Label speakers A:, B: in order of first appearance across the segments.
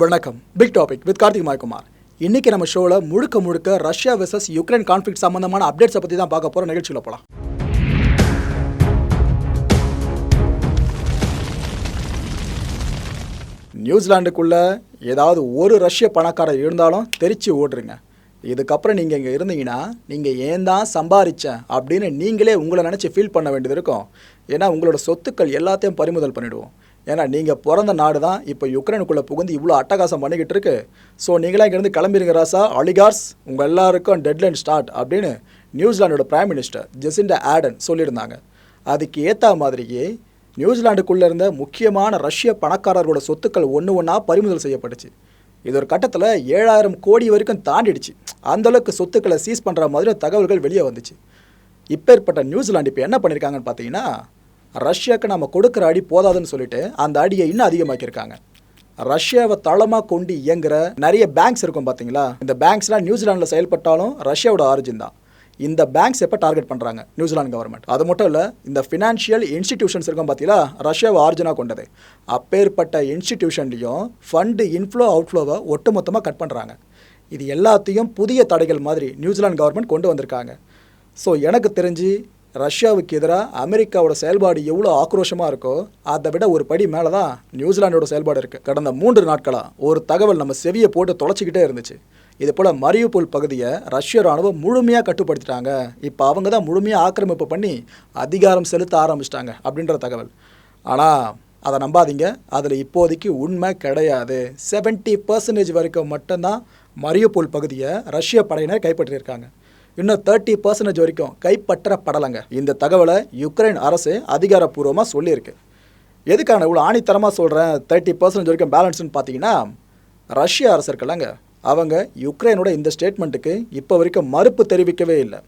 A: வணக்கம். Big topic with Karthik மாய்குமார் இன்னைக்கு நம்ம ஷோவில் முழுக்க முழுக்க ரஷ்யா வெர்சஸ் யுக்ரைன் கான்ஃப்ளிக் சம்பந்தமான அப்டேட்ஸை பற்றி தான் பார்க்க போகிற நிகழ்ச்சியில் போகலாம் நியூசிலாண்டுக்குள்ளே ஏதாவது ஒரு ரஷ்ய பணக்காரர் இருந்தாலும் தெரிச்சு ஓடுறீங்க. இதுக்கப்புறம் நீங்கள் இங்கே இருந்தீங்கன்னா நீங்கள் ஏன் தான் சம்பாதிச்சேன் அப்படின்னு நீங்களே உங்களை நினச்சி ஃபீல் பண்ண வேண்டியது இருக்கும். ஏன்னா உங்களோட சொத்துக்கள் எல்லாத்தையும் பறிமுதல் பண்ணிவிடுவோம் ஏன்னா நீங்கள் பிறந்த நாடு தான் இப்போ யுக்ரைனுக்குள்ளே புகுந்து இவ்வளோ அட்டகாசம் பண்ணிக்கிட்டு இருக்கு ஸோ நீங்களாம் இங்கேருந்து கிளம்பிருங்க ராசா. அலிகார்ஸ் உங்கள் எல்லாருக்கும் டெட்லைன் ஸ்டார்ட் அப்படின்னு நியூசிலாண்டோட பிரைம் மினிஸ்டர் ஜெசிண்டா ஆடன் சொல்லியிருந்தாங்க. அதுக்கு ஏற்ற மாதிரியே நியூசிலாண்டுக்குள்ளே இருந்த முக்கியமான ரஷ்ய பணக்காரர்களோட சொத்துக்கள் ஒன்று ஒன்றா பறிமுதல் செய்யப்பட்டுச்சு. இது ஒரு கட்டத்தில் ஏழாயிரம் கோடி வரைக்கும் தாண்டிடுச்சு. அந்தளவுக்கு சொத்துக்களை சீஸ் பண்ணுற மாதிரி தகவல்கள் வெளியே வந்துச்சு. இப்பேற்பட்ட நியூசிலாண்டு இப்போ என்ன பண்ணியிருக்காங்கன்னு பார்த்தீங்கன்னா ரஷ்யாவுக்கு நம்ம கொடுக்குற அடி போதாதுன்னு சொல்லிட்டு அந்த அடியை இன்னும் அதிகமாக்கியிருக்காங்க. ரஷ்யாவை தளமாக கொண்டு இயங்குகிற நிறைய பேங்க்ஸ் இருக்கும் பார்த்தீங்களா இந்த பேங்க்ஸ்லாம் நியூசிலாண்டில் செயல்பட்டாலும் ரஷ்யாவோட ஆரிஜின் தான். இந்த பேங்க்ஸ் எப்போ டார்கெட் பண்ணுறாங்க நியூசிலாந்து கவர்மெண்ட் அது மட்டும் இல்லை இந்த ஃபினான்ஷியல் இன்ஸ்டிடியூஷன்ஸ் இருக்கும் பார்த்தீங்களா ரஷ்யாவை ஆரிஜினாக கொண்டது. அப்பேற்பட்ட இன்ஸ்டிடியூஷன்லேயும் ஃபண்டு இன்ஃப்ளோ அவுட்ஃப்ளோவை ஒட்டுமொத்தமாக கட் பண்ணுறாங்க இது எல்லாத்தையும் புதிய தடைகள் மாதிரி நியூசிலாந்து கவர்மெண்ட் கொண்டு வந்திருக்காங்க. ஸோ எனக்கு தெரிஞ்சு ரஷ்யாவுக்கு எதிராக அமெரிக்காவோட செயல்பாடு எவ்வளோ ஆக்ரோஷமாக இருக்கோ அதை விட ஒரு படி மேலே தான் நியூசிலாண்டோட செயல்பாடு இருக்குது கடந்த மூன்று நாட்களாக ஒரு தகவல் நம்ம செவியை போட்டு தொலைச்சிக்கிட்டே இருந்துச்சு. இது போல் மரியுபோல் பகுதியை ரஷ்ய ராணுவம் முழுமையாக கட்டுப்படுத்திட்டாங்க. இப்போ அவங்க தான் முழுமையாக ஆக்கிரமிப்பு பண்ணி அதிகாரம் செலுத்த ஆரம்பிச்சிட்டாங்க அப்படின்ற தகவல். ஆனால் அதை நம்பாதீங்க. அதில் இப்போதைக்கு உண்மை கிடையாது. செவன்ட்டி பர்சன்டேஜ் வரைக்கும் மட்டும்தான் மரியுபோல் பகுதியை ரஷ்ய படையினர் கைப்பற்றியிருக்காங்க. இன்னும் தேர்ட்டி பர்சன்டேஜ் வரைக்கும் கைப்பற்றப்படலைங்க. இந்த தகவலை யுக்ரைன் அரசு அதிகாரப்பூர்வமாக சொல்லியிருக்கு. எதுக்கான இவ்வளோ ஆணித்தரமாக சொல்கிறேன் தேர்ட்டி பர்சன்டேஜ் வரைக்கும் பேலன்ஸ்னு பார்த்தீங்கன்னா ரஷ்ய அரசு இருக்குல்லங்க அவங்க யுக்ரைனோட இந்த ஸ்டேட்மெண்ட்டுக்கு இப்போ வரைக்கும் மறுப்பு தெரிவிக்கவே இல்லை.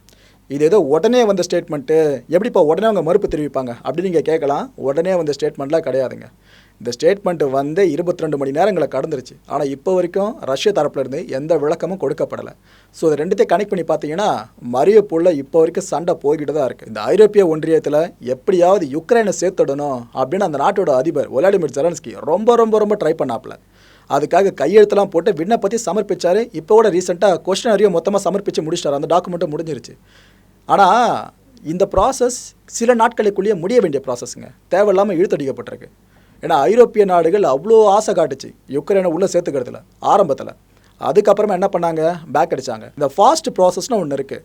A: இது ஏதோ உடனே வந்த ஸ்டேட்மெண்ட்டு எப்படிப்பா உடனே அவங்க மறுப்பு தெரிவிப்பாங்க? அப்படின்னு நீங்கள் கேட்கலாம். உடனே வந்த ஸ்டேட்மெண்ட்லாம் கிடையாதுங்க. இந்த ஸ்டேட்மெண்ட் வந்து இருபத்தி ரெண்டு மணி நேரங்களை கடந்துருச்சு. ஆனால் இப்போ வரைக்கும் ரஷ்ய தரப்புலேருந்து எந்த விளக்கமும் கொடுக்கப்படலை. ஸோ இது ரெண்டுத்தையும் கனெக்ட் பண்ணி பார்த்தீங்கன்னா மரியப்பூரில் இப்போ வரைக்கும் சண்டை போய்கிட்டு தான் இருக்குது இந்த ஐரோப்பிய ஒன்றியத்தில் எப்படியாவது யுக்ரைனை சேர்த்துடணும் அப்படின்னு அந்த நாட்டோட அதிபர் ஒலாடிமிர் ஜெலன்ஸ்கி ரொம்ப ரொம்ப ரொம்ப ட்ரை பண்ணாப்புல. அதுக்காக கையெழுத்தெல்லாம் போட்டு விண்ணப்பத்தி சமர்ப்பித்தார் இப்போ கூட ரீசெண்டாக கொஸ்டின் அறியும் மொத்தமாக சமர்ப்பித்து முடிச்சிட்டார். அந்த டாக்குமெண்ட்டும் முடிஞ்சிருச்சு. ஆனால் இந்த ப்ராசஸ் சில நாட்களுக்குள்ளேயே முடிய வேண்டிய ப்ராசஸ்ங்க தேவையில்லாமல் இழுத்தடிக்கப்பட்டிருக்கு. ஏன்னா ஐரோப்பிய நாடுகள் அவ்வளோ ஆசை காட்டுச்சு. யுக்ரைனை உள்ளே சேர்த்துக்கிறதுல ஆரம்பத்தில். அதுக்கப்புறமா என்ன பண்ணாங்க? பேக் அடிச்சாங்க. இந்த ஃபாஸ்ட் ப்ராசஸ்னு ஒன்று இருக்குது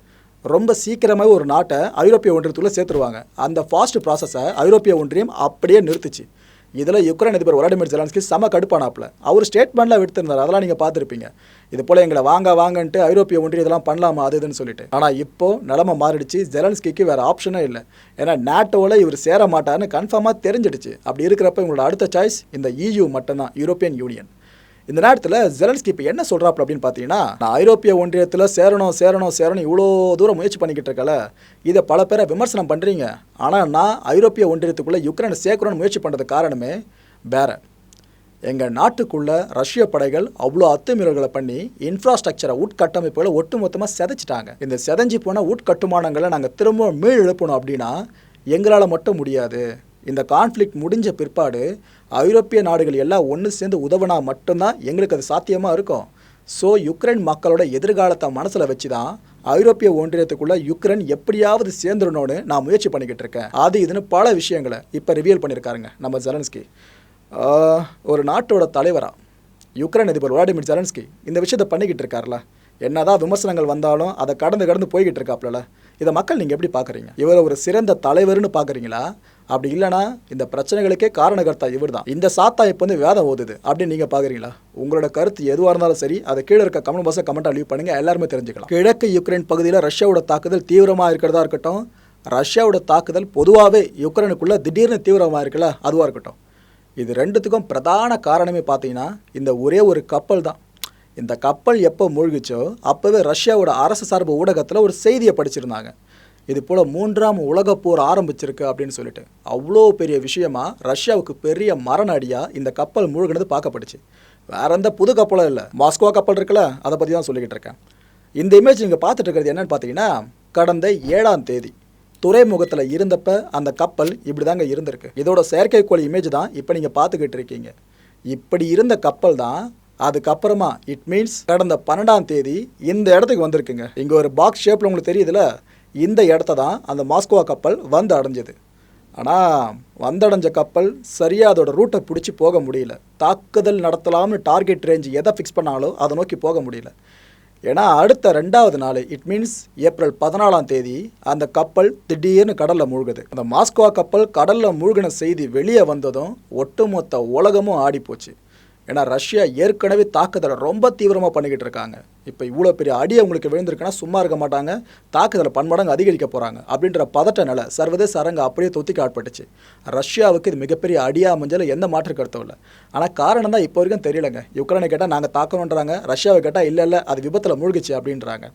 A: ரொம்ப சீக்கிரமாக ஒரு நாட்டை ஐரோப்பிய ஒன்றியத்துக்குள்ளே சேர்த்துருவாங்க. அந்த ஃபாஸ்ட் ப்ராசஸை ஐரோப்பிய ஒன்றியம் அப்படியே நிறுத்துச்சு. இதில் யுக்ரைன் அதிபர் விளாடிமிர் ஜெலான்ஸ்கி சம கடுப்பானாப்பில். அவர் ஸ்டேட்மெண்ட்லாம் விடுத்திருந்தார். அதெல்லாம் நீங்கள் பார்த்துருப்பீங்க. இது போல் எங்களை வாங்க வாங்கன்ட்டு ஐரோப்பிய ஒன்றியம் இதெல்லாம் பண்ணலாமா அது இதுன்னு சொல்லிட்டு. ஆனால் இப்போ நிலமை மாறிடுச்சு. ஜெலன்ஸ்கிக்கு வேறு ஆப்ஷனே இல்லை. ஏன்னா நேட்டோவில் இவர் சேர மாட்டார்னு கன்ஃபார்மாக தெரிஞ்சிடுச்சு. அப்படி இருக்கிறப்ப இவங்களோட அடுத்த சாய்ஸ் இந்த இயூ மட்டும்தான். யூரோப்பியன் யூனியன் இந்த நேரத்தில் ஜெலன்ஸ்கி இப்போ என்ன சொல்கிறாப்புல அப்படின்னு பார்த்தீங்கன்னா நான் ஐரோப்பிய ஒன்றியத்தில் சேரணும் சேரணும் சேரணும் இவ்வளோ தூரம் முயற்சி பண்ணிக்கிட்டு இருக்கல இதை பல பேரை விமர்சனம் பண்ணுறீங்க ஆனால் நான் ஐரோப்பிய ஒன்றியத்துக்குள்ளே யுக்ரைனை சேர்க்கணும்னு முயற்சி பண்ணுறது காரணமே வேற. எங்கள் நாட்டுக்குள்ளே ரஷ்ய படைகள் அவ்வளோ அத்துமீறல்களை பண்ணி இன்ஃப்ராஸ்ட்ரக்சரை உட்கட்டமைப்புகளை ஒட்டுமொத்தமாக செதைச்சிட்டாங்க. இந்த செதஞ்சி போன உட்கட்டுமானங்களை நாங்கள் திரும்ப மீள் எழுப்பணும் அப்படின்னா எங்களால் மட்டும் முடியாது. இந்த கான்ஃப்ளிக் முடிஞ்ச பிற்பாடு ஐரோப்பிய நாடுகள் எல்லாம் ஒன்று சேர்ந்து உதவினா மட்டும்தான் எங்களுக்கு அது சாத்தியமாக இருக்கும். ஸோ யுக்ரைன் மக்களோட எதிர்காலத்தை மனசில் வச்சு தான் ஐரோப்பிய ஒன்றியத்துக்குள்ளே யுக்ரைன் எப்படியாவது சேர்ந்துடணும்னு நான் முயற்சி பண்ணிக்கிட்டு இருக்கேன். அது இதுன்னு பல விஷயங்களை இப்போ ரிவியல் பண்ணியிருக்காருங்க நம்ம ஜெலன்ஸ்கி ஒரு நாட்டோட தலைவராக யுக்ரைன் அதிபர் விளாடிமிர் ஜெலன்ஸ்கி இந்த விஷயத்த பண்ணிக்கிட்டு இருக்கார்ல. என்னதான் விமர்சனங்கள் வந்தாலும் அதை கடந்து கடந்து போய்கிட்டு இருக்காப்ல இதை மக்கள் நீங்கள் எப்படி பார்க்குறீங்க இவரை ஒரு சிறந்த தலைவர்னு பார்க்குறீங்களா அப்படி இல்லைனா இந்த பிரச்சனைகளுக்கே காரணகர்த்தா இவர் தான் இந்த சாத்தா இப்போ வந்து வேதம் ஓதுது. அப்படின்னு நீங்கள் பார்க்குறீங்களா உங்களோட கருத்து எதுவாக இருந்தாலும் சரி அதை கீழே இருக்க கமெண்ட் பாக்ஸை கமெண்ட்டாக லீவ் பண்ணுங்க. எல்லாருமே தெரிஞ்சுக்கலாம். கிழக்கு யுக்ரைன் பகுதியில் ரஷ்யாவோட தாக்குதல் தீவிரமாக இருக்கிறதா இருக்கட்டும் ரஷ்யாவோட தாக்குதல் பொதுவாகவே யுக்ரைனுக்குள்ளே திடீர்னு தீவிரமாக இருக்குல்ல அதுவாக இருக்கட்டும். இது ரெண்டுத்துக்கும் பிரதான காரணமே பார்த்தீங்கன்னா இந்த ஒரே ஒரு கப்பல் தான். இந்த கப்பல் எப்போ மூழ்கிச்சோ அப்போவே ரஷ்யாவோட அரசு சார்பு ஊடகத்தில் ஒரு செய்தியை படிச்சிருந்தாங்க. இது போல் மூன்றாம் உலகப் போர் ஆரம்பிச்சிருக்கு அப்படின்னு சொல்லிட்டு. அவ்வளோ பெரிய விஷயமா ரஷ்யாவுக்கு பெரிய மரண இந்த கப்பல் மூழ்கினது பார்க்கப்பட்டுச்சு. வேற எந்த புது கப்பலும் இல்லை. மாஸ்கோ கப்பல் இருக்குல்ல அதை பற்றி தான் சொல்லிக்கிட்டு இருக்கேன். இந்த இமேஜ் நீங்கள் பார்த்துட்டு இருக்கிறது என்னன்னு பார்த்தீங்கன்னா கடந்த ஏழாம் தேதி துறைமுகத்தில் இருந்தப்ப அந்த கப்பல் இப்படி தாங்க இருந்திருக்கு. இதோட செயற்கைக்கோள் இமேஜ் தான் இப்போ நீங்கள் பார்த்துக்கிட்டு இருக்கீங்க. இப்படி இருந்த கப்பல் தான் அதுக்கப்புறமா இட் மீன்ஸ் கடந்த பன்னெண்டாம் தேதி இந்த இடத்துக்கு வந்திருக்குங்க. இங்கே ஒரு பாக்ஸ் ஷேப்பில் உங்களுக்கு தெரியுதுல இந்த இடத்த தான் அந்த மாஸ்கோவா கப்பல் வந்து அடைஞ்சது ஆனால் வந்தடைஞ்ச கப்பல் சரியாக அதோட ரூட்டை பிடிச்சி போக முடியல. தாக்குதல் நடத்தலாம்னு டார்கெட் ரேஞ்ச் எதை ஃபிக்ஸ் பண்ணாலோ அதை நோக்கி போக முடியல. ஏன்னா அடுத்த ரெண்டாவது நாள் இட் மீன்ஸ் ஏப்ரல் பதினாலாம் தேதி அந்த கப்பல் திடீர்னு கடலில் மூழ்குது. அந்த மாஸ்கோவா கப்பல் கடலில் மூழ்கின செய்தி வெளியே வந்ததும் ஒட்டுமொத்த உலகமும் ஆடி போச்சு ஏன்னா ரஷ்யா ஏற்கனவே தாக்குதலை ரொம்ப தீவிரமாக பண்ணிக்கிட்டு இருக்காங்க. இப்போ இவ்வளோ பெரிய அடி அவங்களுக்கு விழுந்திருக்குன்னா சும்மா இருக்க மாட்டாங்க. தாக்குதலை பன்மடங்கு அதிகரிக்க போகிறாங்க அப்படின்ற பதட்ட நிலை சர்வதேச அரங்கு அப்படியே தொத்திக்க ஆட்பட்டுச்சு. ரஷ்யாவுக்கு இது மிகப்பெரிய அடியாக அமைஞ்சல எந்த மாற்று கருத்தும் இல்லை. ஆனால் காரணம் தான் இப்போ வரைக்கும் தெரியலங்க. யுக்ரைனை கேட்டால் நாங்கள் தாக்கணுன்றாங்க ரஷ்யாவை கேட்டால் இல்லை இல்லை அது விபத்தில் மூழ்கிச்சு அப்படின்றாங்க.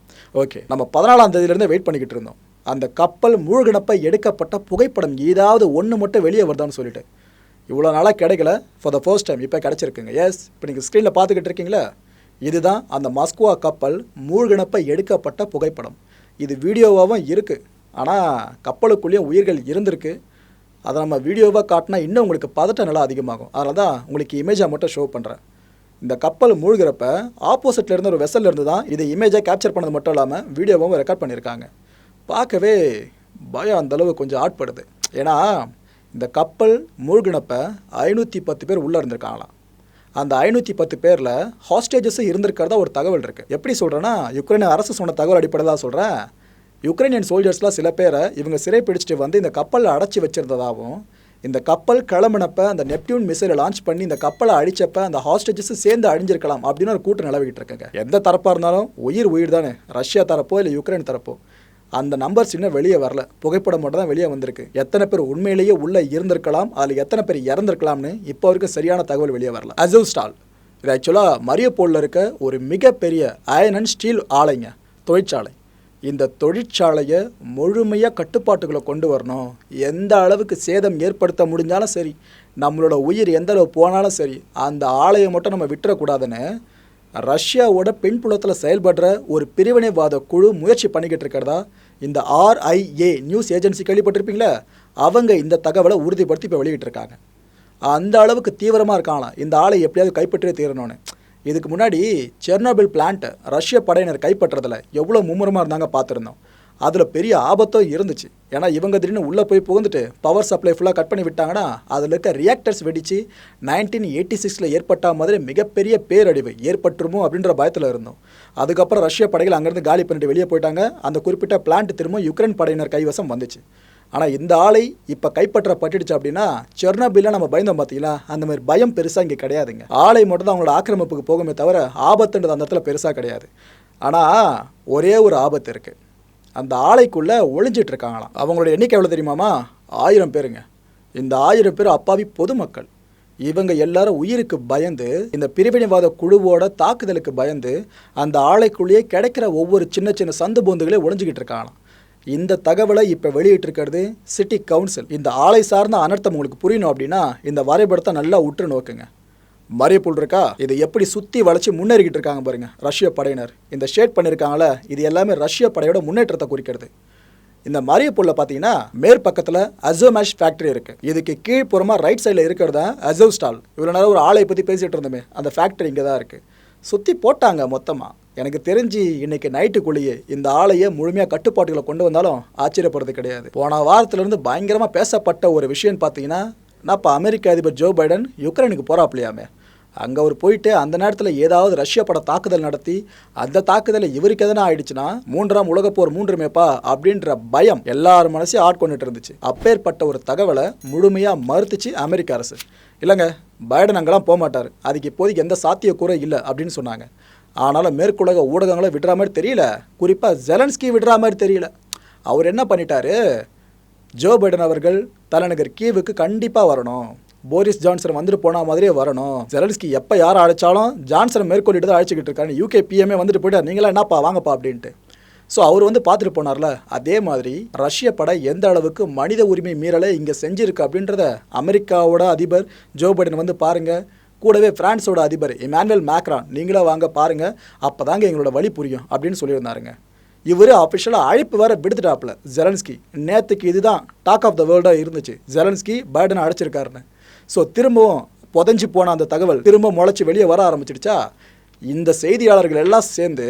A: ஓகே நம்ம பதினாலாம் தேதியிலேருந்து வெயிட் பண்ணிக்கிட்டு இருந்தோம். அந்த கப்பல் மூழ்கினப்ப எடுக்கப்பட்ட புகைப்படம் ஏதாவது ஒன்று மட்டும் வெளியே வருதான்னு சொல்லிட்டு. இவ்வளோ நாளாக கிடைக்கல. ஃபார் த ஃபர்ஸ்ட் டைம் இப்போ கிடச்சிருக்குங்க. எஸ் இப்போ நீங்கள் ஸ்க்ரீனில் பார்த்துக்கிட்டு இருக்கீங்களா? இதுதான் அந்த மஸ்குவா கப்பல் மூழ்கினப்ப எடுக்கப்பட்ட புகைப்படம். இது வீடியோவாகவும் இருக்குது ஆனால் கப்பலுக்குள்ளேயும் உயிர்கள் இருந்திருக்கு. அதை நம்ம வீடியோவாக காட்டினா இன்னும் உங்களுக்கு பதட்ட நல்லா அதிகமாகும். அதனால தான் உங்களுக்கு இமேஜாக மட்டும் ஷோ பண்ணுறேன் இந்த கப்பல் மூழ்கிறப்ப ஆப்போசிட்டில் இருந்த ஒரு வெசல்ல இருந்து தான் இதை இமேஜாக கேப்சர் பண்ணது மட்டும் இல்லாமல் வீடியோவும் ரெக்கார்ட் பண்ணியிருக்காங்க. பார்க்கவே பயம் அந்தளவு கொஞ்சம் ஆட்படுது. ஏன்னா இந்த கப்பல் மூழ்கினப்ப ஐநூற்றி பத்து பேர் உள்ளே இருந்திருக்காங்களாம். அந்த ஐநூற்றி பத்து பேரில் ஹாஸ்டேஜஸும் இருந்திருக்கிறதா ஒரு தகவல் இருக்குது எப்படி சொல்கிறேன்னா யுக்ரைன் அரசு சொன்ன தகவல் அடிப்படையில் தான் சொல்கிறேன் யுக்ரைனியன் சோல்ஜர்ஸ்லாம் சில பேரை இவங்க சிறை பிடிச்சிட்டு வந்து இந்த கப்பலில் அடைச்சி வச்சிருந்ததாகவும் இந்த கப்பல் கிளம்பினப்ப அந்த நெப்டியூன் மிசைலை லான்ச் பண்ணி இந்த கப்பலை அழிச்சப்ப அந்த ஹாஸ்டேஜஸ் சேர்ந்து அழிஞ்சிருக்கலாம் அப்படின்னு ஒரு கூட்டம் நிலவிக்கிட்டு இருக்குங்க. எந்த தரப்பாக இருந்தாலும் உயிர் உயிர் தானே. ரஷ்யா தரப்போ இல்லை யுக்ரைன் தரப்போ. அந்த நம்பர்ஸ் இன்னும் வெளியே வரல. புகைப்படம் மட்டும் தான் வெளியே வந்திருக்கு. எத்தனை பேர் உண்மையிலேயே உள்ளே இருந்திருக்கலாம் அதில் எத்தனை பேர் இறந்திருக்கலாம்னு இப்போ வரைக்கும் சரியான தகவல் வெளியே வரல. அசோவ் ஸ்டால் இது ஆக்சுவலாக மரியப்போலில் இருக்க ஒரு மிகப்பெரிய அயன் அண்ட் ஸ்டீல் ஆலைங்க தொழிற்சாலை. இந்த தொழிற்சாலையை முழுமையாக கட்டுப்பாட்டுக்குள்ளே கொண்டு வரணும். எந்த அளவுக்கு சேதம் ஏற்படுத்த முடிஞ்சாலும் சரி நம்மளோட உயிர் எந்த அளவு போனாலும் சரி அந்த ஆலையை மட்டும் நம்ம விட்டுறக்கூடாதுன்னு ரஷ்யாவோட பின்புலத்தில் செயல்படுற ஒரு பிரிவினைவாத குழு முயற்சி பண்ணிக்கிட்டு இருக்கிறதா இந்த ஆர்ஐஏ நியூஸ் ஏஜென்சி கேள்விப்பட்டிருப்பீங்களா? அவங்க இந்த தகவலை உறுதிப்படுத்தி இப்போ வெளியிட்டிருக்காங்க. அந்த அளவுக்கு தீவிரமாக இருக்காங்களாம் இந்த ஆளை எப்படியாவது கைப்பற்றியே தீரணும்னு. இதுக்கு முன்னாடி செர்னோபில் பிளான்ட்டை ரஷ்ய படையினர் கைப்பற்றதில் எவ்வளோ மும்முரமாக இருந்தாங்க பார்த்துருந்தோம். அதில் பெரிய ஆபத்தும் இருந்துச்சு. ஏன்னா இவங்க திடீர்னு உள்ளே போய் புகுந்துட்டு பவர் சப்ளை ஃபுல்லாக கட் பண்ணி விட்டாங்கன்னா அதில் இருக்க ரியாக்டர்ஸ் வெடித்து நைன்டீன் எயிட்டி சிக்ஸில் ஏற்பட்ட மாதிரி மிகப்பெரிய பேரழிவு ஏற்பட்டுருமோ அப்படின்ற பயத்தில் இருந்தோம். அதுக்கப்புறம் ரஷ்ய படைகள் அங்கேருந்து காலி பண்ணிட்டு வெளியே போயிட்டாங்க. அந்த குறிப்பிட்ட பிளான்ட் திரும்ப யுக்ரைன் படையினர் கைவசம் வந்துச்சு. ஆனால் இந்த ஆலை இப்போ கைப்பற்ற பட்டுடுச்சு அப்படின்னா செர்னபில்ல நம்ம பயந்தோம் பார்த்தீங்களா அந்த மாதிரி பயம் பெருசாக இங்கே கிடையாதுங்க. ஆலை மட்டும் தான் அவங்களோட ஆக்கிரமிப்புக்கு போகுமே தவிர ஆபத்துன்றது அந்த இடத்துல பெருசாக கிடையாது. ஆனால் ஒரே ஒரு ஆபத்து இருக்குது அந்த ஆலைக்குள்ளே ஒளிஞ்சிட்டு இருக்காங்களாம் அவங்களோட எண்ணிக்கை எவ்வளோ தெரியுமாமா? ஆயிரம் பேருங்க. இந்த ஆயிரம் பேர் அப்பாவி பொதுமக்கள். இவங்க எல்லாரும் உயிருக்கு பயந்து இந்த பிரிவினைவாத குழுவோட தாக்குதலுக்கு பயந்து அந்த ஆலைக்குள்ளேயே கிடைக்கிற ஒவ்வொரு சின்ன சின்ன சந்து பூந்துகளே ஒளிஞ்சிக்கிட்டு இருக்காங்களாம் இந்த தகவலை இப்போ வெளியிட்டிருக்கிறது சிட்டி கவுன்சில் இந்த ஆலை சார்ந்த அனர்த்தம் உங்களுக்கு புரியணும் அப்படின்னா இந்த வரைபடத்தை நல்லா உற்று நோக்குங்க. மரியப்பூல் இருக்கா? இதை எப்படி சுற்றி வளைச்சி முன்னேறிக்கிட்டு இருக்காங்க பாருங்க ரஷ்ய படையினர். இந்த ஷேட் பண்ணியிருக்காங்கள இது எல்லாமே ரஷ்ய படையோட முன்னேற்றத்தை குறிக்கிறது. இந்த மரியப்புல்ல பார்த்தீங்கன்னா மேற்பக்கத்தில் அசோமேஷ் ஃபேக்டரி இருக்குது இதுக்கு கீழ்ப்புறமா ரைட் சைடில் இருக்கிறது தான் அசோ ஸ்டால் இவ்வளோ நேரம் ஒரு ஆலையை பற்றி பேசிகிட்டு இருந்தோமே அந்த ஃபேக்டரி இங்கே தான் இருக்குது சுற்றி போட்டாங்க மொத்தமாக எனக்கு தெரிஞ்சு இன்னைக்கு நைட்டுக்குள்ளேயே இந்த ஆலையை முழுமையாக கட்டுப்பாட்டுகளை கொண்டு வந்தாலும் ஆச்சரியப்படுறது கிடையாது. போன வாரத்திலிருந்து பயங்கரமாக பேசப்பட்ட ஒரு விஷயம் பார்த்தீங்கன்னா நான் இப்போ அமெரிக்க அதிபர் ஜோ பைடன் யுக்ரைனுக்கு போகிறாப்லையாமே அங்கே அவர் போயிட்டு அந்த நேரத்தில் ஏதாவது ரஷ்ய பட தாக்குதல் நடத்தி அந்த தாக்குதலை இவருக்கு எதனா ஆயிடுச்சுன்னா மூன்றாம் உலகப்போர் மூன்றுமேப்பா அப்படின்ற பயம் எல்லார் மனசையும் ஆட்கொண்டுட்டு இருந்துச்சு. அப்பேற்பட்ட ஒரு தகவலை முழுமையாக மறுத்துச்சு அமெரிக்க அரசு. இல்லைங்க பைடன் அங்கெல்லாம் போக மாட்டார் அதுக்கு இப்போதைக்கு எந்த சாத்தியக்கூற இல்லை அப்படின்னு சொன்னாங்க. ஆனாலும் மேற்குலக ஊடகங்களை விடுற மாதிரி தெரியல. குறிப்பாக ஜெலன்ஸ்கி விடுற மாதிரி தெரியல. அவர் என்ன பண்ணிட்டாரு? ஜோ பைடன் அவர்கள் தலைநகர் கீவுக்கு கண்டிப்பாக வரணும். போரிஸ் ஜான்சன் வந்துட்டு போன மாதிரியே வரணும். ஜெரல்ஸ்கி எப்போ யார் அழைச்சாலும் ஜான்சனை மேற்கொள்ளிட்டு தான் அழைச்சிக்கிட்டு இருக்காரு. யூகே பிஎம்ஏ வந்துட்டு போயிட்டு நீங்களாம் என்னப்பா வாங்கப்பா அப்படின்ட்டு. ஸோ அவர் வந்து பார்த்துட்டு போனார்ல. அதே மாதிரி ரஷ்ய படை எந்த அளவுக்கு மனித உரிமை மீறலை இங்கே செஞ்சிருக்கு அப்படின்றத அமெரிக்காவோட அதிபர் ஜோ பைடன் வந்து பாருங்கள் கூடவே பிரான்ஸோட அதிபர் இமானுவல் மேக்ரான். நீங்களாக வாங்க பாருங்க. அப்போ தாங்க எங்களோட வழி புரியும் அப்படின்னு சொல்லியிருந்தாருங்க. இவர் அஃபிஷியலாக அழைப்பு வேற விடுத்துட்டாப்புல ஜெலன்ஸ்கி. நேற்றுக்கு இதுதான் டாக் ஆஃப் த வேர்ல்டாக இருந்துச்சு. ஜெலன்ஸ்கி பைடன் அழைச்சிருக்காருன்னு ஸோ திரும்பவும் புதஞ்சு போன அந்த தகவல் திரும்ப முளைச்சி வெளியே வர ஆரம்பிச்சிடுச்சா? இந்த செய்தியாளர்கள் எல்லாம் சேர்ந்து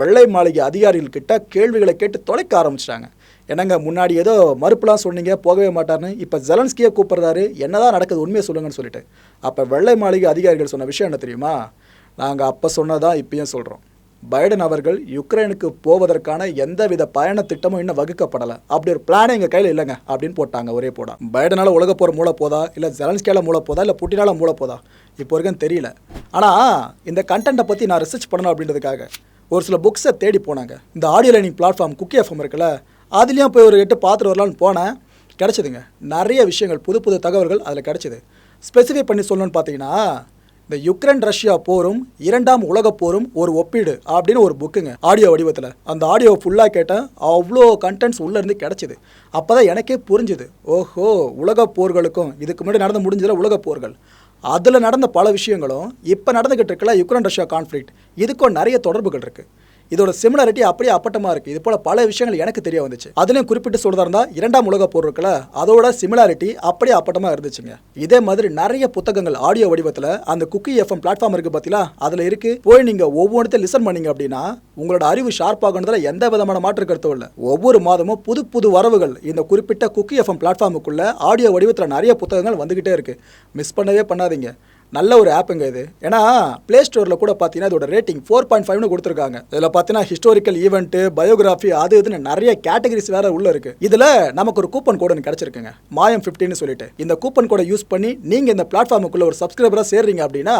A: வெள்ளை மாளிகை அதிகாரிகள் கிட்ட கேள்விகளை கேட்டு தொலைக்க ஆரம்பிச்சிட்டாங்க. என்னங்க முன்னாடி ஏதோ மறுப்புலாம் சொன்னீங்க போகவே மாட்டார்னு இப்போ ஜெலன்ஸ்கியை கூப்பிட்றாரு என்னதான் நடக்குது உண்மையை சொல்லுங்கன்னு சொல்லிட்டு. அப்போ வெள்ளை மாளிகை அதிகாரிகள் சொன்ன விஷயம் என்ன தெரியுமா? நாங்கள் அப்போ சொன்னதான் இப்பயும் சொல்கிறோம் பைடன் அவர்கள் யுக்ரைனுக்கு போவதற்கான எந்தவித பயண திட்டமும் இன்னும் வகுக்கப்படலை. அப்படி ஒரு பிளானே எங்கள் கையில் இல்லைங்க அப்படின்னு போட்டாங்க ஒரே போடா. பைடனால உலக போகிற மூளை போதா? இல்லை ஜெலன்ஸ்கியால மூல போதா? இல்லை புட்டினால மூளை போதா? இப்போ வரைக்கும் தெரியல. ஆனால் இந்த கண்டென்ட்டை பற்றி நான் ரிசர்ச் பண்ணணும் அப்படின்றதுக்காக ஒரு சில புக்ஸை தேடி போனாங்க. இந்த audio lining platform Kuku FM இருக்குல்ல அதுலேயும் போய் ஒரு எட்டு பார்த்துட்டு வரலான்னு போனேன். கிடச்சிதுங்க. நிறைய விஷயங்கள் புது புது தகவல்கள் அதில் கிடச்சிது. ஸ்பெசிஃபை பண்ணி சொல்லணும்னு பார்த்தீங்கன்னா இந்த யுக்ரைன் ரஷ்யா போரும் இரண்டாம் உலக போரும் ஒரு ஒப்பீடு அப்படின்னு ஒரு புக்குங்க ஆடியோ வடிவத்தில். அந்த ஆடியோ ஃபுல்லாக கேட்டேன் அவ்வளோ கண்டென்ட்ஸ் உள்ளேருந்து கிடச்சிது. அப்போ தான் எனக்கே புரிஞ்சுது. ஓஹோ உலக போர்களுக்கும் இதுக்கு முன்னாடி நடந்து முடிஞ்சதில் உலக போர்கள். அதில் நடந்த பல விஷயங்களும் இப்போ நடந்துக்கிட்டு இருக்கல யுக்ரைன் ரஷ்யா கான்ஃப்ளிக்ட் இதுக்கும் நிறைய தொடர்புகள் இருக்குது இதோட சிமிலாரிட்டி அப்படியே அப்பட்டமாக இருக்குது இது போல் பல விஷயங்கள் எனக்கு தெரிய வந்துச்சு. அதுலேயும் குறிப்பிட்டு சொல்கிறதா இருந்தால் இரண்டாம் உலக போர் அதோட சிமிலாரிட்டி அப்படியே அப்பட்டமாக இருந்துச்சுங்க. இதே மாதிரி நிறைய புத்தகங்கள் ஆடியோ வடிவத்தில் அந்த குக்கி எஃப்எம் பிளாட்ஃபார்ம் இருக்குது பார்த்தீங்களா அதில் இருக்குது போய் நீங்கள் ஒவ்வொன்றத்தையும் லிசன் பண்ணீங்க அப்படின்னா உங்களோட அறிவு ஷார்ப்பாகன்றதுல எந்த விதமான மாற்று கருத்தும் இல்லை. ஒவ்வொரு மாதமும் புது புது வரவுகள் இந்த குறிப்பிட்ட குக்கி எஃப்எம் பிளாட்ஃபார்முக்குள்ளே ஆடியோ வடிவத்தில் நிறைய புத்தகங்கள் வந்துக்கிட்டே இருக்குது மிஸ் பண்ணவே பண்ணாதீங்க. நல்ல ஒரு ஆப்புங்க இது. ஏன்னா ப்ளே ஸ்டோரில் கூட பார்த்தீங்கன்னா இதோட ரேட்டிங் ஃபோர் பாயிண்ட் ஃபைவ்னு கொடுத்துருக்காங்க. இதில் பார்த்தீங்கன்னா ஹிஸ்டோரிக்கல் ஈவெண்ட்டு பயோகிராஃபி அது இதுன்னு நிறைய கேட்டகரிஸ் வேற உள்ள இருக்கு. இதில் நமக்கு ஒரு கூப்பன் கோடு கிடச்சிருக்குங்க. மாயம் ஃபிஃப்டின்னு சொல்லிட்டு. இந்த கூப்பன் கோடை யூஸ் பண்ணி நீங்கள் இந்த பிளாட்ஃபார்முக்குள்ள ஒரு சப்ஸ்கிரைபராக சேர்றீங்க அப்படின்னா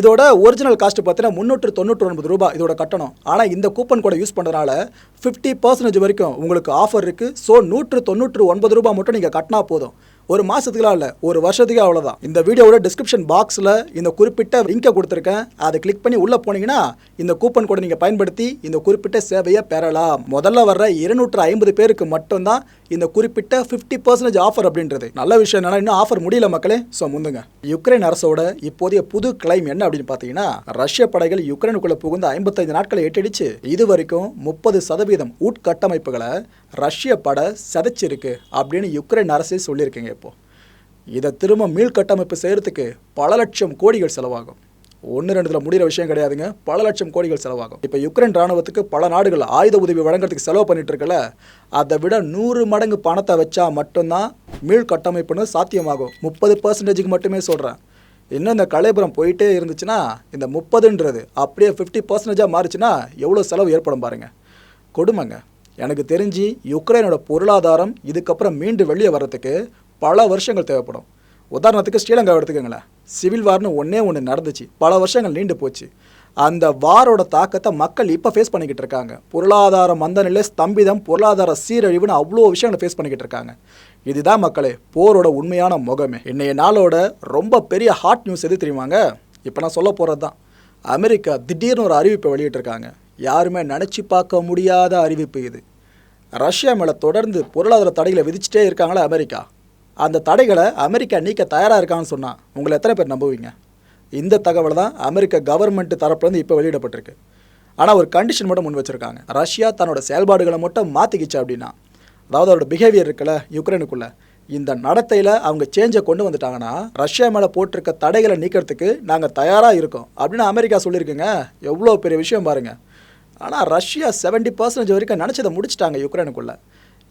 A: இதோட ஒரிஜினல் காஸ்ட் பார்த்தீங்கன்னா முந்நூற்று தொண்ணூற்றி ஒன்பது ரூபாய் இதோட கட்டணம். ஆனால் இந்த கூப்பன் கோடை யூஸ் பண்ணுறதுனால ஃபிஃப்டி பர்சன்டேஜ் வரைக்கும் உங்களுக்கு ஆஃபர் இருக்குது ஸோ நூற்று தொண்ணூற்று ஒன்பது ரூபாய் மட்டும் நீங்கள் கட்டினா போதும். ஒரு மாதத்துக்குலாம் இல்லை ஒரு வருஷத்துக்கு அவ்வளோதான் இந்த வீடியோவோட டிஸ்கிரிப்ஷன் பாக்ஸில் இந்த குறிப்பிட்ட லிங்கை கொடுத்துருக்கேன். அதை கிளிக் பண்ணி உள்ளே போனீங்கன்னா இந்த கூப்பன் கோடை நீங்கள் பயன்படுத்தி இந்த குறிப்பிட்ட சேவையை பெறலாம். முதல்ல வர்ற இருநூற்று ஐம்பது பேருக்கு மட்டும்தான் இந்த குறிப்பிட்ட ஃபிஃப்டி பர்சன்டேஜ் ஆஃபர் அப்படின்றது. நல்ல விஷயம் என்னன்னா இன்னும் ஆஃபர் முடியல மக்களே. ஸோ முந்துங்க. யுக்ரைன் அரசோட இப்போதைய புது கிளைம் என்ன அப்படின்னு பார்த்தீங்கன்னா ரஷ்ய படைகள் யுக்ரைனுக்குள்ள புகுந்த ஐம்பத்தைந்து நாட்களை எட்டடிச்சு. இது வரைக்கும் முப்பது சதவீதம் உட்கட்டமைப்புகளை ரஷ்ய படை சிதைச்சிருக்கு அப்படின்னு யுக்ரைன் அரசே சொல்லியிருக்கீங்க இப்போ. இதை திரும்ப மீள்கட்டமைப்பு செய்கிறதுக்கு பல லட்சம் கோடிகள் செலவாகும். ஒன்று ரெண்டுல முடிகிற விஷயம் கிடையாதுங்க. பல லட்சம் கோடிகள் செலவாகும். இப்போ யுக்ரைன் ராணுவத்துக்கு பல நாடுகள் ஆயுத உதவி வழங்குறதுக்கு செலவு பண்ணிட்டு இருக்கல அதை விட நூறு மடங்கு பணத்தை வச்சா மட்டும்தான் மீள் கட்டமைப்புன்னு சாத்தியமாகும். முப்பது பர்சன்டேஜுக்கு மட்டுமே சொல்கிறேன் இன்னும் இந்த கலைபுரம் போயிட்டே இருந்துச்சுன்னா இந்த முப்பதுன்றது அப்படியே ஃபிஃப்டி பர்சன்டேஜாக மாறுச்சுன்னா எவ்வளோ செலவு ஏற்படும் பாருங்கள் கொடுமைங்க. எனக்கு தெரிஞ்சு யுக்ரைனோட பொருளாதாரம் இதுக்கப்புறம் மீண்டு வெளியே வர்றதுக்கு பல வருஷங்கள் தேவைப்படும். உதாரணத்துக்கு ஸ்ரீலங்கா எடுத்துக்கோங்களேன். சிவில் வார்னு ஒன்றே ஒன்று நடந்துச்சு. பல வருஷங்கள் நீண்டு போச்சு. அந்த வாரோட தாக்கத்தை மக்கள் இப்போ ஃபேஸ் பண்ணிக்கிட்டு இருக்காங்க. பொருளாதார மந்தநிலை ஸ்தம்பிதம் பொருளாதார சீரழிவுன்னு அவ்வளோ விஷயங்களை ஃபேஸ் பண்ணிக்கிட்டு இருக்காங்க. இதுதான் மக்களே போரோட உண்மையான முகமே. இன்றைய நாளோட ரொம்ப பெரிய ஹாட் நியூஸ் எது தெரியுமாங்க? இப்போ நான் சொல்ல போகிறது தான் அமெரிக்கா திடீர்னு ஒரு அறிவிப்பை வெளியிட்டிருக்காங்க. யாருமே நினச்சி பார்க்க முடியாத அறிவிப்பு இது. ரஷ்யா மேலே தொடர்ந்து பொருளாதார தடைகளை விதிச்சிட்டே இருக்காங்களா அமெரிக்கா. அந்த தடைகளை அமெரிக்கா நீக்க தயாராக இருக்கான்னு சொன்னால் உங்களை எத்தனை பேர் நம்புவீங்க? இந்த தகவல் தான் அமெரிக்க கவர்மெண்ட் தரப்புலேருந்து இப்போ வெளியிடப்பட்டிருக்கு. ஆனால் ஒரு கண்டிஷன் மட்டும் முன் வச்சுருக்காங்க. ரஷ்யா தன்னோட செயல்பாடுகளை மட்டும் மாற்றிக்கிச்சு அப்படின்னா அதாவது அவரோட பிஹேவியர் இருக்குல்ல யுக்ரைனுக்குள்ளே இந்த நடத்தையில் அவங்க சேஞ்சை கொண்டு வந்துட்டாங்கன்னா ரஷ்யா மேலே போட்டிருக்க தடைகளை நீக்கிறதுக்கு நாங்கள் தயாராக இருக்கோம் அப்படின்னு அமெரிக்கா சொல்லியிருக்குங்க. எவ்வளோ பெரிய விஷயம் பாருங்கள் ஆனால் ரஷ்யா செவன்ட்டி பர்சன்டேஜ் வரைக்கும் நினச்சதை முடிச்சிட்டாங்க யுக்ரைனுக்குள்ள.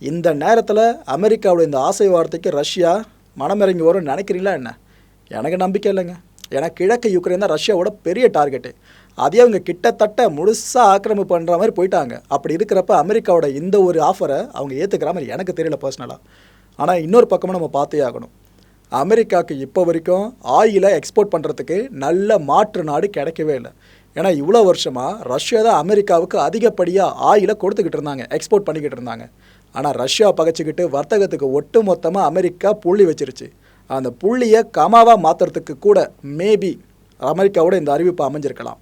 A: இந்த நேரத்தில் அமெரிக்காவோட இந்த ஆசை வார்த்தைக்கு ரஷ்யா மனமிறங்கி வரும்னு நினைக்கிறீங்களா என்ன? எனக்கு நம்பிக்கை இல்லைங்க. ஏன்னா கிழக்கு யுக்ரைன் தான் ரஷ்யாவோட பெரிய டார்கெட்டு அதே அவங்க கிட்டத்தட்ட முழுசாக ஆக்கிரமிப்பு பண்ணுற மாதிரி போயிட்டாங்க. அப்படி இருக்கிறப்ப அமெரிக்காவோட இந்த ஒரு ஆஃபரை அவங்க ஏற்றுக்கிற மாதிரி எனக்கு தெரியல பர்சனலாக ஆனால் இன்னொரு பக்கமும் நம்ம பார்த்தே ஆகணும். அமெரிக்காவுக்கு இப்போ வரைக்கும் ஆயிலை எக்ஸ்போர்ட் பண்ணுறதுக்கு நல்ல மாற்று நாடு கிடைக்கவே இல்லை. ஏன்னா இவ்வளோ வருஷமாக ரஷ்யா தான் அமெரிக்காவுக்கு அதிகப்படியாக ஆயிலை கொடுத்துக்கிட்டு இருந்தாங்க எக்ஸ்போர்ட் பண்ணிக்கிட்டு இருந்தாங்க. ஆனால் ரஷ்யா பகைச்சிக்கிட்டு வர்த்தகத்துக்கு ஒட்டு மொத்தமாக அமெரிக்கா புள்ளி வச்சிருச்சு. அந்த புள்ளியை கமாவாக மாற்றுறதுக்கு கூட மேபி அமெரிக்காவோட இந்த அறிவிப்பு அமைஞ்சிருக்கலாம்.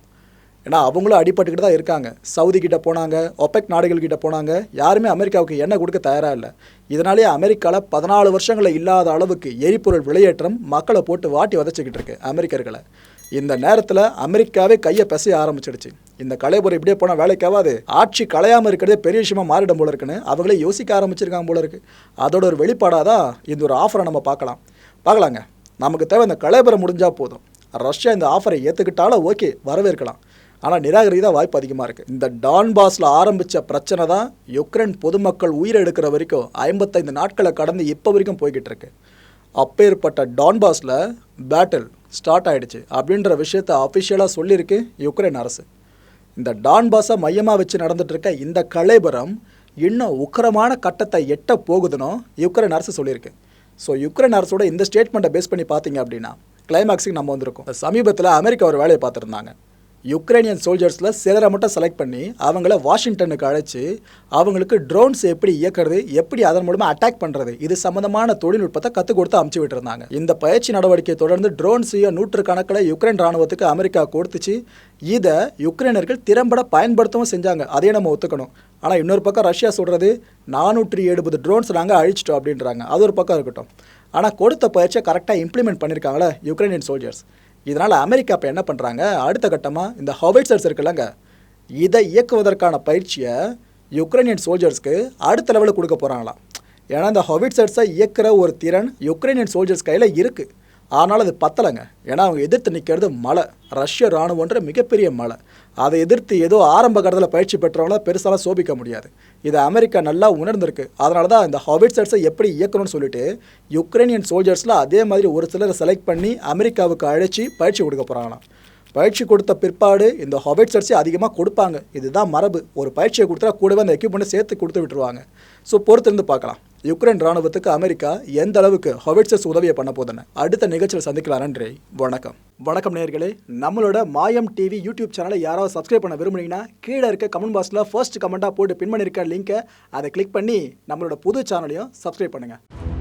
A: ஏன்னா அவங்களும் அடிபட்டுக்கிட்டு தான் இருக்காங்க. சவுதி கிட்ட போனாங்க ஒபெக் நாடுகள் கிட்ட போனாங்க யாருமே அமெரிக்காவுக்கு எண்ணெய் கொடுக்க தயாராக இல்லை. இதனாலேயே அமெரிக்காவில் பதினாலு வருஷங்களில் இல்லாத அளவுக்கு எரிபொருள் விலையேற்றம் மக்களை போட்டு வாட்டி வதச்சிக்கிட்டு இருக்கு அமெரிக்கர்களை. இந்த நேரத்தில் அமெரிக்காவே கையை பிசைய ஆரம்பிச்சிடுச்சு. இந்த கலைபுரம் இப்படியே போனால் வேலைக்காவாது ஆட்சி கலையாமல் இருக்கிறதே பெரிய விஷயமா மாறிடும் போல இருக்குன்னு அவங்களே யோசிக்க ஆரம்பிச்சிருக்காங்க போல இருக்கு. அதோட ஒரு வெளிப்பாடாக தான் இந்த ஒரு ஆஃபரை நம்ம பார்க்கலாம். பார்க்கலாங்க. நமக்கு தேவை இந்த கலைபுரம் முடிஞ்சால் போதும். ரஷ்யா இந்த ஆஃபரை ஏற்றுக்கிட்டாலும் ஓகே வரவேற்கலாம். ஆனால் நிராகரிக்க தான் வாய்ப்பு அதிகமாக இருக்குது இந்த டான்பாஸில் ஆரம்பித்த பிரச்சனை தான் யுக்ரைன் பொதுமக்கள் உயிரை எடுக்கிற வரைக்கும் ஐம்பத்தைந்து நாட்களை கடந்து இப்போ வரைக்கும் போய்கிட்டு இருக்கு. அப்பேற்பட்ட டான்பாஸில் பேட்டில் ஸ்டார்ட் ஆகிடுச்சு அப்படின்ற விஷயத்தை அஃபிஷியலாக சொல்லியிருக்கு யுக்ரைன் அரசு. இந்த டான்பாஸை மையமாக வச்சு நடந்துகிட்ருக்க இந்த கலைபுரம் இன்னும் உக்கரமான கட்டத்தை எட்ட போகுதுன்னு யுக்ரைன் அரசு சொல்லியிருக்கு. ஸோ யுக்ரைன் அரசோட இந்த ஸ்டேட்மெண்ட்டை பேஸ் பண்ணி பார்த்தீங்க அப்படின்னா கிளைமேக்ஸுக்கு நம்ம வந்திருக்கோம். சமீபத்தில் அமெரிக்கா ஒரு வேலையை பார்த்துருந்தாங்க. யுக்ரைனியன் சோல்ஜர்ஸில் சிலரை மட்டும் செலக்ட் பண்ணி அவங்கள வாஷிங்டனுக்கு அழைச்சி அவங்களுக்கு ட்ரோன்ஸ் எப்படி இயக்கிறது எப்படி அதன் மூலமாக அட்டாக் பண்ணுறது இது சம்மந்தமான தொழில்நுட்பத்தை கற்றுக் கொடுத்து அமுச்சு விட்டுருந்தாங்க. இந்த பயிற்சி நடவடிக்கையை தொடர்ந்து ட்ரோன்ஸையும் நூற்றுக்கணக்கில் யுக்ரைன் ராணுவத்துக்கு அமெரிக்கா கொடுத்துச்சு. இதை யுக்ரைனர்கள் திறம்பட பயன்படுத்தவும் செஞ்சாங்க. அதையும் நம்ம ஒத்துக்கணும். ஆனால் இன்னொரு பக்கம் ரஷ்யா சொல்கிறது நானூற்றி எழுபது ட்ரோன்ஸ் நாங்கள் அழிச்சிட்டோம் அப்படின்றாங்க. அது ஒரு பக்கம் இருக்கட்டும். ஆனால் கொடுத்த பயிற்சியை கரெக்டாக இம்ப்ளிமெண்ட் பண்ணியிருக்காங்களே யுக்ரைனியன் சோல்ஜர்ஸ் இதனால் அமெரிக்கா இப்போ என்ன பண்ணுறாங்க அடுத்த கட்டமாக இந்த ஹொவைட்சர்ஸ் இருக்குல்லங்க. இதை இயக்குவதற்கான பயிற்சியை யுக்ரைனியன் சோல்ஜர்ஸ்க்கு அடுத்த லெவலுக்கு கொடுக்க போகிறாங்களாம் ஏன்னா இந்த ஹொவிட்சர்ஸை இயக்கிற ஒரு திறன் யுக்ரைனியன் சோல்ஜர்ஸ் கையில் இருக்குது ஆனால் அது பத்தலைங்க. ஏன்னா அவங்க எதிர்த்து நிற்கிறது மலை ரஷ்ய இராணுவன்ற மிகப்பெரிய மலை அதை எதிர்த்து ஏதோ ஆரம்ப கட்டத்தில் பயிற்சி பெற்றவங்கள பெருசாலாம் சோபிக்க முடியாது. இதை அமெரிக்கா நல்லா உணர்ந்திருக்கு. அதனால தான் இந்த ஹாபிட்ஸர்ஸை எப்படி இயக்கணும்னு சொல்லிட்டு யுக்ரைனியன் சோல்ஜர்ஸில் அதே மாதிரி ஒரு சிலரை செலக்ட் பண்ணி அமெரிக்காவுக்கு அழைச்சி பயிற்சி கொடுக்க போகிறாங்களாம் பயிற்சி கொடுத்த பிற்பாடு இந்த ஹொவைட்சர்ஸே அதிகமாக கொடுப்பாங்க. இதுதான் மரபு. ஒரு பயிற்சியை கொடுத்தா கூடவே அந்த எக்யூப்மெண்ட்டை சேர்த்து கொடுத்து விட்டுருவாங்க. ஸோ பொறுத்திருந்து பார்க்கலாம். யுக்ரைன் ராணுவத்துக்கு அமெரிக்கா எந்த அளவுக்கு ஹொவிட்சஸ் உதவியை பண்ண போதுன்னு அடுத்த நிகழ்ச்சியில் சந்திக்கலாம் நன்றி. வணக்கம். வணக்கம் நேர்களே நம்மளோட மாயம் டிவி யூடியூப் சேனலை யாராவது சப்ஸ்கிரைப் பண்ண விரும்புனீங்கன்னா கீழே இருக்க கமெண்ட் பாக்ஸில் ஃபர்ஸ்ட் கமெண்ட்டாக போட்டு பின் பண்ணியிருக்க லிங்க்கை அதை கிளிக் பண்ணி நம்மளோட புது சேனலையும் சப்ஸ்கிரைப் பண்ணுங்கள்